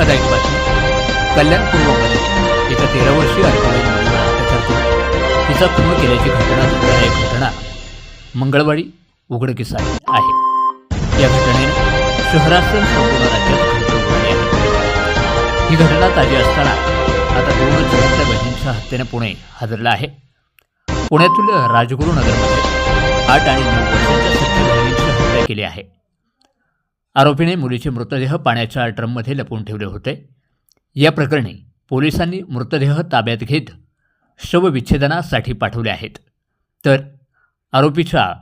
धक्कादायक बातमी. कल्याणपूर्वमध्ये एका तेरा वर्षीय अल्पवयीन मुलीवर अत्याचार करून तिचा खून केल्याची घटना धक्कादायक घटना मंगळवारी उघडकीस आली आहे. या घटनेनं शहरासह संपूर्ण राज्यात खळबळ उडाली आहे. ही घटना ताजी असताना आता दोनच जणांच्या बहिणींच्या हत्येने पुणे हादरलं आहे. पुण्यातील राजगुरुनगरमध्ये आठ आणि नऊ वर्षांच्या सत्य बहिणींची हत्या केली आहे. आरोपीने मुलीचे मृतदेह पाण्याच्या ड्रममध्ये लपवून ठेवले होते. या प्रकरणी पोलिसांनी मृतदेह ताब्यात घेत शवविच्छेदनासाठी पाठवले आहेत. तर आरोपीच्या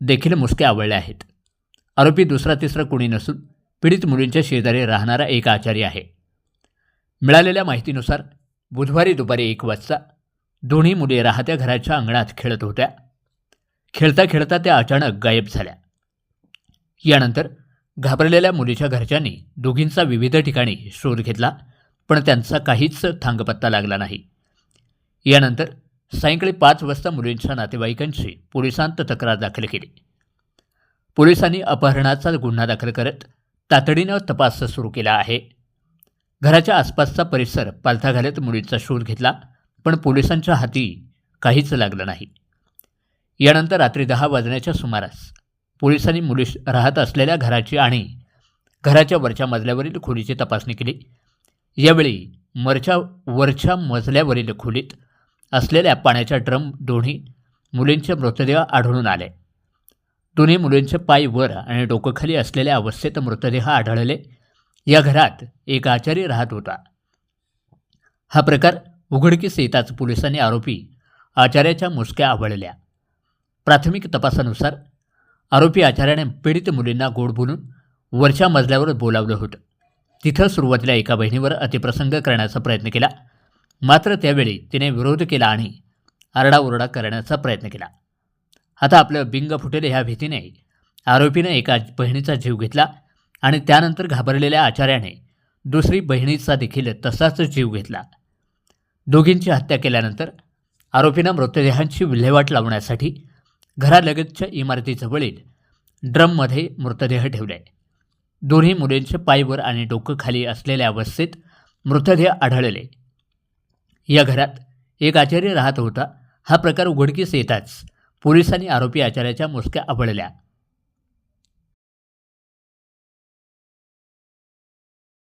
देखील मुसके आवळल्या आहेत. आरोपी दुसरा तिसरा कोणी नसून पीडित मुलींच्या शेजारी राहणारा एक आचारी आहे. मिळालेल्या माहितीनुसार बुधवारी दुपारी एक वाजता दोन्ही मुली राहत्या घराच्या अंगणात खेळत होत्या. खेळता खेळता त्या अचानक गायब झाल्या. यानंतर घाबरलेल्या मुलीच्या घरच्यांनी दोघींचा विविध ठिकाणी शोध घेतला पण त्यांचा काहीच थांगपत्ता लागला नाही. यानंतर सायंकाळी पाच वाजता मुलींच्या नातेवाईकांची पोलिसांत तक्रार दाखल केली. पोलिसांनी अपहरणाचा गुन्हा दाखल करत तातडीनं तपास सुरू केला आहे. घराच्या आसपासचा परिसर पालथा घालत मुलींचा शोध घेतला पण पोलिसांच्या हाती काहीच लागलं नाही. यानंतर रात्री दहा वाजण्याच्या सुमारास पोलिसांनी मुली राहत असलेल्या घराची आणि घराच्या वरच्या मजल्यावरील खोलीची तपासणी केली. यावेळी मरच्या वरच्या मजल्यावरील खोलीत असलेल्या पाण्याच्या ड्रम दोन्ही मुलींचे मृतदेह आढळून आले. दोन्ही मुलींचे पाय वर आणि डोकं खाली असलेल्या अवस्थेत मृतदेह आढळले. या घरात एक आचारी राहत होता. हा प्रकार उघडकीस येताच पोलिसांनी आरोपी आचार्याच्या मुसक्या आवळल्या. प्राथमिक तपासानुसार आरोपी आचार्याने पीडित मुलींना गोड बोलून वरच्या मजल्यावर बोलावलं होतं. तिथं सुरुवातीला एका बहिणीवर अतिप्रसंग करण्याचा प्रयत्न केला. मात्र त्यावेळी तिने विरोध केला आणि आरडाओरडा करण्याचा प्रयत्न केला. आता आपलं बिंग फुटेल ह्या भीतीने आरोपीनं एका बहिणीचा जीव घेतला आणि त्यानंतर घाबरलेल्या आचार्याने दुसरी बहिणीचा देखील तसाच जीव घेतला. दोघींची हत्या केल्यानंतर आरोपीनं मृतदेहांची विल्हेवाट लावण्यासाठी घरालगतच्या इमारतीजवळील ड्रममध्ये मृतदेह ठेवले. दोन्ही मुलींचे पायवर आणि डोकं खाली असलेल्या अवस्थेत मृतदेह आढळले. या घरात एक आचार्य राहत होता. हा प्रकार उघडकीस येताच पोलिसांनी आरोपी आचार्याच्या मुसक्या आवळल्या.